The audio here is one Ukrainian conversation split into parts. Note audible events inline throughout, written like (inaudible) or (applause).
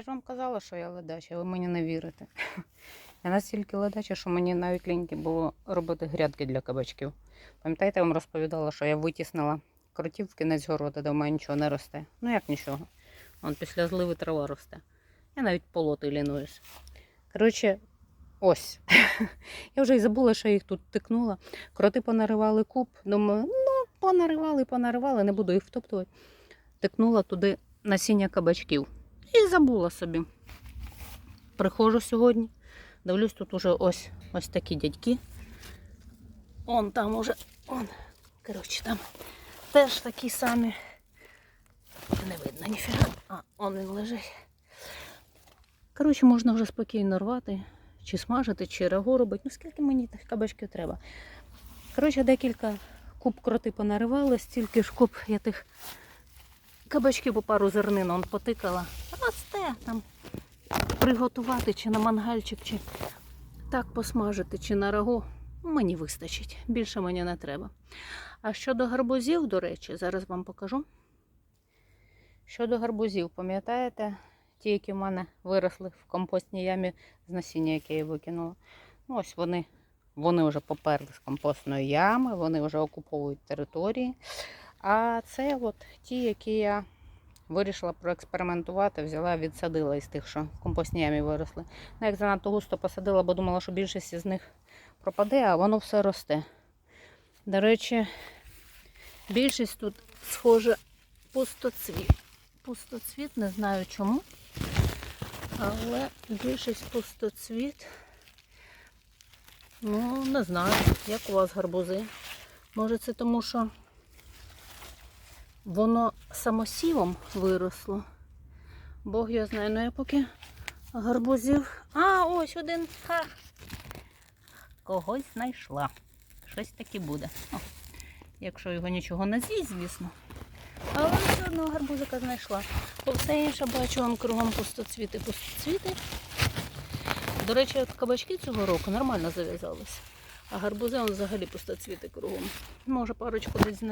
Я ж вам казала, що я ледача, ви мені не вірите. (laughs) Я настільки ледача, що мені навіть ліньки було робити грядки для кабачків. Пам'ятаєте, я вам розповідала, що я витіснила кротів в кінець города, де в мене нічого не росте. Ну як нічого. Вон після зливи трава росте. Я навіть полоти лінуюсь. Коротше, ось. (laughs) я вже й забула, що я їх тут тикнула. Кроти понаривали куб. Думаю, ну, понаривали, понаривали, не буду їх втоптувати. Тикнула туди насіння кабачків. І забула собі. Приходжу сьогодні. Дивлюсь, тут уже ось, ось такі дядьки. Он там уже, он, коротше, там теж такі самі. Не видно ніфіга. А, он він лежить. Коротше, можна вже спокійно рвати, чи смажити, чи рагу робити. Ну скільки мені тих кабачків треба. Коротше, декілька куб кроти понаривали, стільки ж куб я тих кабачків по пару зернин он потикала. Росте там приготувати чи на мангальчик, чи так посмажити, чи на рагу. Мені вистачить. Більше мені не треба. А щодо гарбузів, до речі, зараз вам покажу. Щодо гарбузів, пам'ятаєте, ті, які в мене виросли в компостній ямі з насіння, яке я викинула. Ну, ось вони, вони вже поперли з компостної ями, вони вже окуповують території. А це от ті, які я вирішила проекспериментувати, взяла, відсадила із тих, що в компостній ямі виросли. Ну, як занадто густо посадила, бо думала, що більшість із них пропаде, а воно все росте. До речі, більшість тут схоже пустоцвіт. Пустоцвіт, не знаю чому. Але більшість пустоцвіт. Ну, не знаю, як у вас гарбузи. Може це тому, що воно самосівом виросло. Бог його знає, ну я поки гарбузів. А, ось один. Ха. Когось знайшла. Щось таке буде. О, якщо його нічого не з'їсть, звісно. Але все одно гарбузика знайшла. Бо все інше бачу, он кругом пустоцвіти, пустоцвіти. До речі, от кабачки цього року нормально зав'язалися. А гарбузи он взагалі пустоцвіти кругом. Може, парочку десь.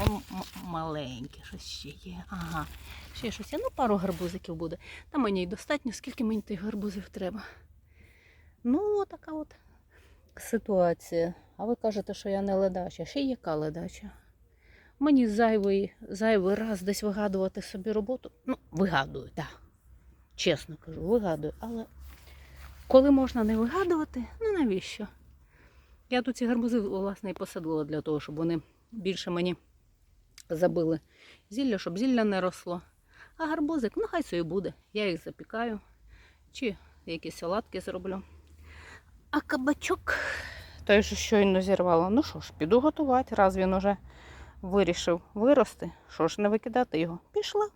О, маленьке, щось ще є. Ага, ще щось є. Ну, пару гарбузиків буде. Та мені й достатньо, скільки мені тих гарбузів треба. Ну, така от ситуація. А ви кажете, що я не ледача. Ще яка ледача? Мені зайвий, зайвий раз десь вигадувати собі роботу. Ну, вигадую, так. Чесно кажу, вигадую. Але коли можна не вигадувати, ну навіщо? Я тут ці гарбузи, власне, і посадила для того, щоб вони більше мені забили зілля, щоб зілля не росло. А гарбузик, ну хай собі буде. Я їх запікаю. Чи якісь оладки зроблю. А кабачок, той, що щойно зірвала, ну що ж, піду готувати, раз він уже вирішив вирости. Що ж, не викидати його? Пішла.